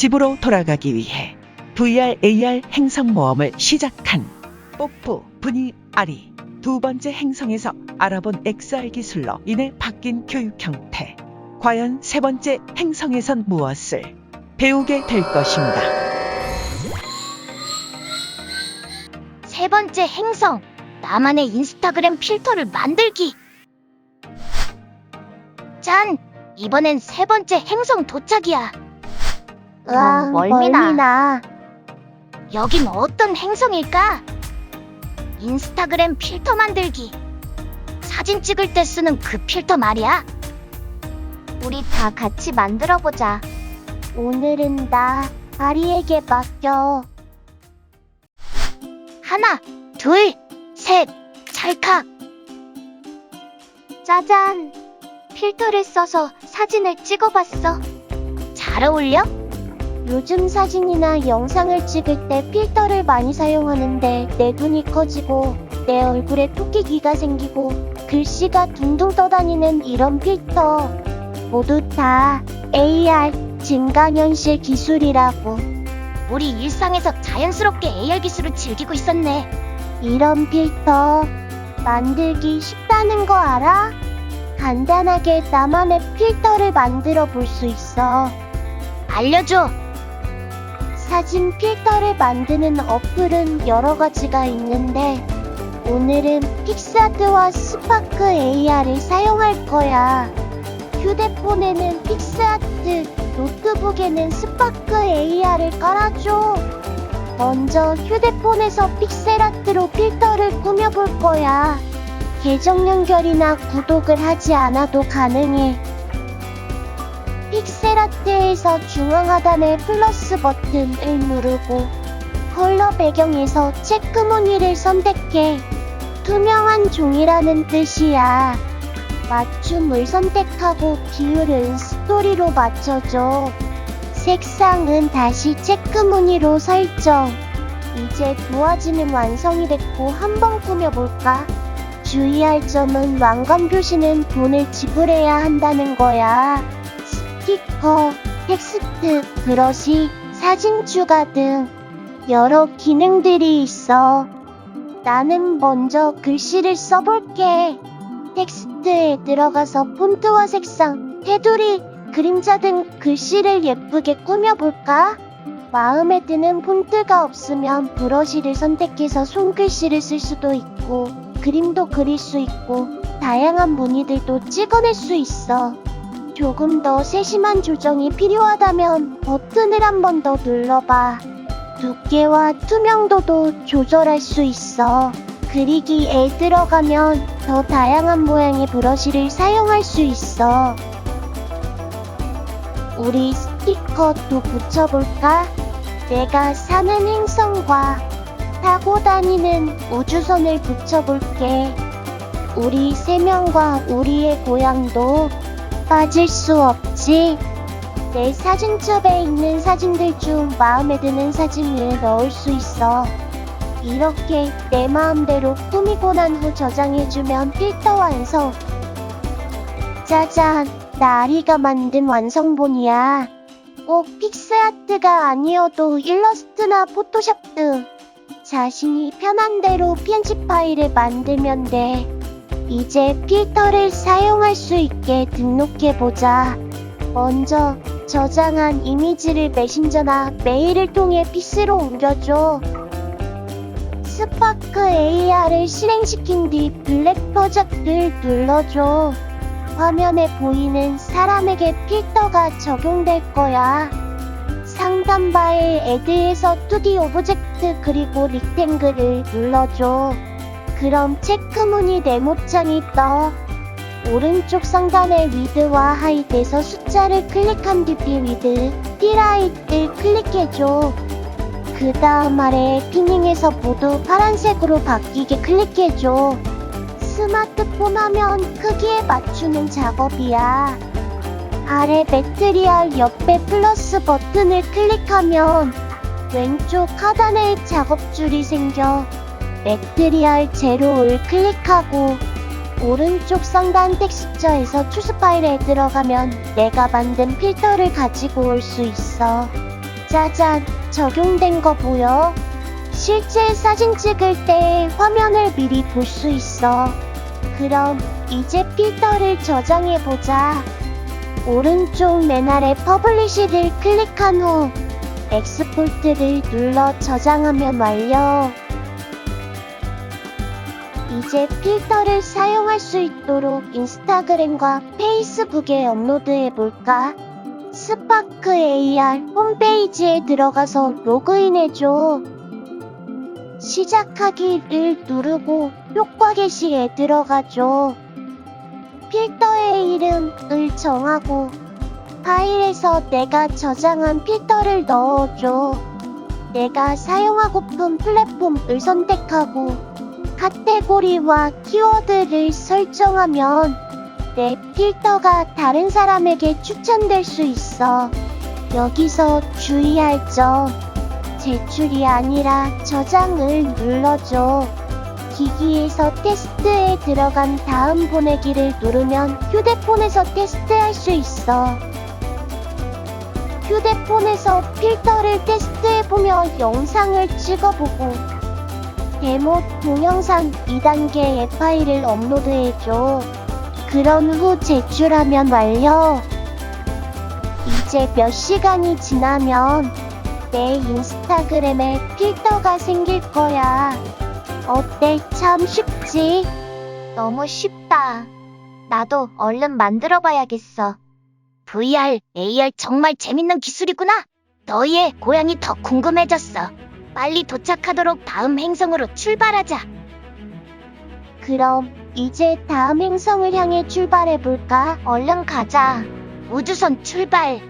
집으로 돌아가기 위해 VR AR 행성 모험을 시작한 뽀뽀 분이 아리 두 번째 행성에서 알아본 XR 기술로 인해 바뀐 교육 형태. 과연 세 번째 행성에선 무엇을 배우게 될 것인가? 세 번째 행성. 나만의 인스타그램 필터를 만들기. 짠! 이번엔 세 번째 행성 도착이야. 으아, 어, 멀미나. 멀미나. 여긴 어떤 행성일까? 인스타그램 필터 만들기. 사진 찍을 때 쓰는 그 필터 말이야. 우리 다 같이 만들어 보자. 오늘은 나 아리에게 맡겨. 하나, 둘, 셋, 찰칵. 짜잔. 필터를 써서 사진을 찍어봤어. 잘 어울려? 요즘 사진이나 영상을 찍을 때 필터를 많이 사용하는데 내 눈이 커지고 내 얼굴에 토끼기가 생기고 글씨가 둥둥 떠다니는 이런 필터 모두 다 AR 증강현실 기술이라고 우리 일상에서 자연스럽게 AR 기술을 즐기고 있었네. 이런 필터 만들기 쉽다는 거 알아? 간단하게 나만의 필터를 만들어 볼 수 있어. 알려줘. 사진 필터를 만드는 어플은 여러 가지가 있는데 오늘은 픽스아트와 스파크 AR을 사용할 거야. 휴대폰에는 픽스아트, 노트북에는 스파크 AR을 깔아줘. 먼저 휴대폰에서 픽셀아트로 필터를 꾸며볼 거야. 계정 연결이나 구독을 하지 않아도 가능해. 픽셀아트에서 중앙 하단의 플러스 버튼을 누르고 컬러 배경에서 체크 무늬를 선택해. 투명한 종이라는 뜻이야. 맞춤을 선택하고 비율은 스토리로 맞춰줘. 색상은 다시 체크 무늬로 설정. 이제 도화지는 완성이 됐고 한번 꾸며볼까? 주의할 점은 왕관 표시는 돈을 지불해야 한다는 거야. 스티커, 텍스트, 브러쉬, 사진 추가 등 여러 기능들이 있어. 나는 먼저 글씨를 써볼게. 텍스트에 들어가서 폰트와 색상, 테두리, 그림자 등 글씨를 예쁘게 꾸며볼까? 마음에 드는 폰트가 없으면 브러쉬를 선택해서 손글씨를 쓸 수도 있고, 그림도 그릴 수 있고, 다양한 무늬들도 찍어낼 수 있어. 조금 더 세심한 조정이 필요하다면 버튼을 한 번 더 눌러봐. 두께와 투명도도 조절할 수 있어. 그리기에 들어가면 더 다양한 모양의 브러쉬를 사용할 수 있어. 우리 스티커도 붙여볼까? 내가 사는 행성과 타고 다니는 우주선을 붙여볼게. 우리 세 명과 우리의 고향도 빠질 수 없지. 내 사진첩에 있는 사진들 중 마음에 드는 사진을 넣을 수 있어. 이렇게 내 마음대로 꾸미고 난 후 저장해주면 필터 완성. 짜잔, 나 아리가 만든 완성본이야. 꼭 픽스아트가 아니어도 일러스트나 포토샵 등 자신이 편한 대로 편집 파일을 만들면 돼. 이제 필터를 사용할 수 있게 등록해보자. 먼저 저장한 이미지를 메신저나 메일을 통해 PC로 옮겨줘. 스파크 AR을 실행시킨 뒤 블랙 프로젝트를 눌러줘. 화면에 보이는 사람에게 필터가 적용될 거야. 상단 바의 애드에서 2D 오브젝트 그리고 릭탱글을 눌러줘. 그럼 체크무늬 네모창이 떠. 오른쪽 상단의 위드와 하이드에서 숫자를 클릭한 뒤 비위드, 띠라이트를 클릭해줘. 그 다음 아래 피닝에서 모두 파란색으로 바뀌게 클릭해줘. 스마트폰 화면 크기에 맞추는 작업이야. 아래 매트리얼 옆에 플러스 버튼을 클릭하면 왼쪽 하단에 작업줄이 생겨 매트리얼 제로를 클릭하고 오른쪽 상단 텍스처에서 추스 파일에 들어가면 내가 만든 필터를 가지고 올 수 있어. 짜잔, 적용된 거 보여? 실제 사진 찍을 때 화면을 미리 볼 수 있어. 그럼 이제 필터를 저장해 보자. 오른쪽 맨 아래 퍼블리시를 클릭한 후 엑스포트를 눌러 저장하면 완료. 이제 필터를 사용할 수 있도록 인스타그램과 페이스북에 업로드해 볼까? 스파크 AR 홈페이지에 들어가서 로그인해줘. 시작하기를 누르고 효과 게시에 들어가줘. 필터의 이름을 정하고 파일에서 내가 저장한 필터를 넣어줘. 내가 사용하고픈 플랫폼을 선택하고 카테고리와 키워드를 설정하면 내 필터가 다른 사람에게 추천될 수 있어. 여기서 주의할 점. 제출이 아니라 저장을 눌러줘. 기기에서 테스트에 들어간 다음 보내기를 누르면 휴대폰에서 테스트할 수 있어. 휴대폰에서 필터를 테스트해보며 영상을 찍어보고 데모 동영상 2단계의 파일을 업로드해줘. 그런 후 제출하면 완료. 이제 몇 시간이 지나면 내 인스타그램에 필터가 생길 거야. 어때? 참 쉽지? 너무 쉽다. 나도 얼른 만들어 봐야겠어. VR, AR 정말 재밌는 기술이구나. 너희의 고향이 더 궁금해졌어. 빨리 도착하도록 다음 행성으로 출발하자. 그럼 이제 다음 행성을 향해 출발해 볼까? 얼른 가자. 우주선 출발.